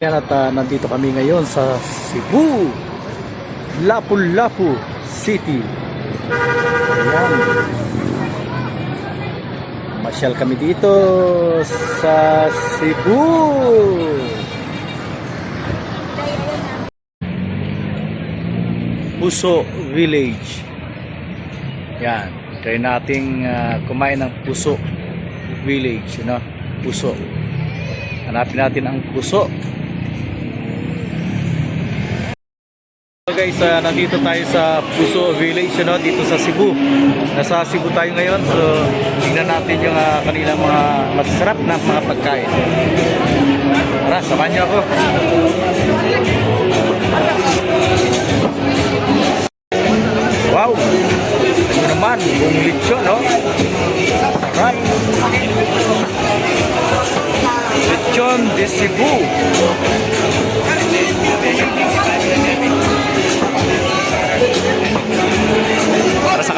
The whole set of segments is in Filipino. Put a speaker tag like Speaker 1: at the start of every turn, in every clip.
Speaker 1: Yan at ah, nandito kami ngayon sa Cebu, Lapu-Lapu City. Ayan. Masyal kami dito sa Cebu. Puso Village. Yan. Try nating ah, kumain ng Puso Village. You know? Puso. Hanapin natin ang puso. So guys, ah, nandito tayo sa Puso Village, ano, dito sa Cebu. Nasa Cebu tayo ngayon, so tingnan natin yung ah, kanilang mga masarap na mga pagkain. Tara, samahan niyo ako. Wow! Ano naman, buong lechon, no? Sarap! Lechon de Cebu.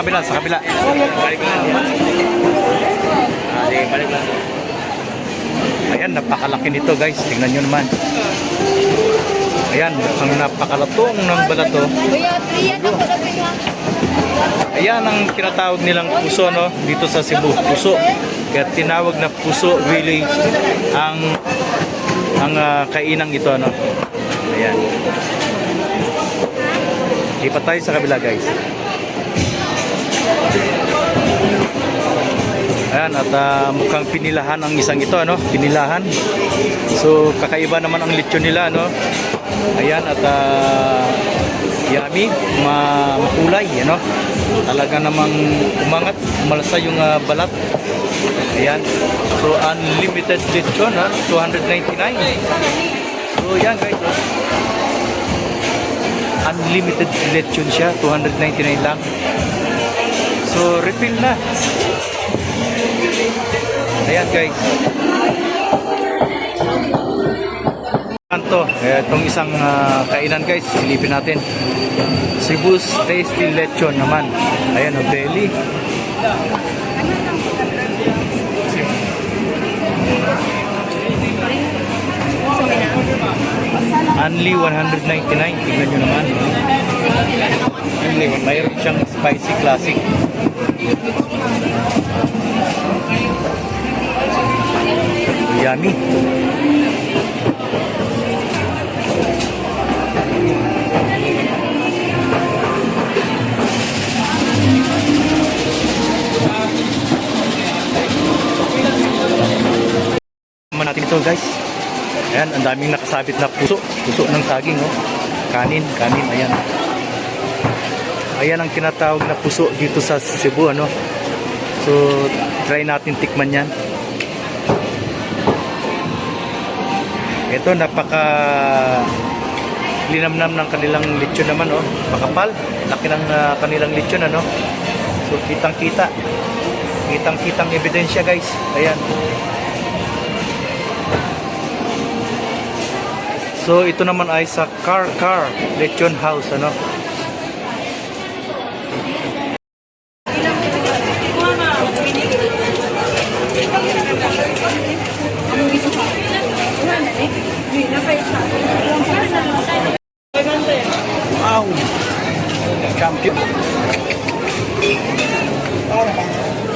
Speaker 1: Kabila, sa kabila. Balik lang. Ah, sige, balik lang. Ayan, napakalaki nito guys. Tingnan nyo naman. Ayan, ang napakalatong ng balato.
Speaker 2: Kuya.
Speaker 1: Ayan ang tinatawag nilang puso no dito sa Cebu. Puso. Kaya tinawag na Puso Village ang ang ah, kainang ito no. Ayan. Lipat tayo sa kabila guys. Ayan at ah, mukhang pinilahan ang isang ito ano, pinilahan. So kakaiba naman ang lechon nila no. Ayan at ah, yummy, ma makulay, ano? Talaga namang umangat, umalasa yung ah, balat. Ayan. So unlimited lechon ha, 299. So yan guys. oh. Unlimited lechon siya, 299 lang. So refill na. Ayan guys. Kanto, itong isang ah, kainan guys, silipin natin. Cebu's Tasty Lechon naman. Ayan, ang belly. Only 199. Tingnan nyo naman. Only, mayroon siyang spicy classic. Yummy. Naman natin ito guys. Ayan, ang daming nakasabit na puso. Puso ng saging, oh. Kanin, kanin, ayan. Ayan ang tinatawag na puso dito sa Cebu, ano. So, try natin tikman yan. Ito, napaka linamnam ng kanilang lechon naman, oh. Makapal. Laki ng ah, kanilang lechon, ano. So, kitang-kita. Kitang-kitang ebidensya, guys. Ayan. So ito naman ay sa Car Car Lechon House ano. 干煸倒入黄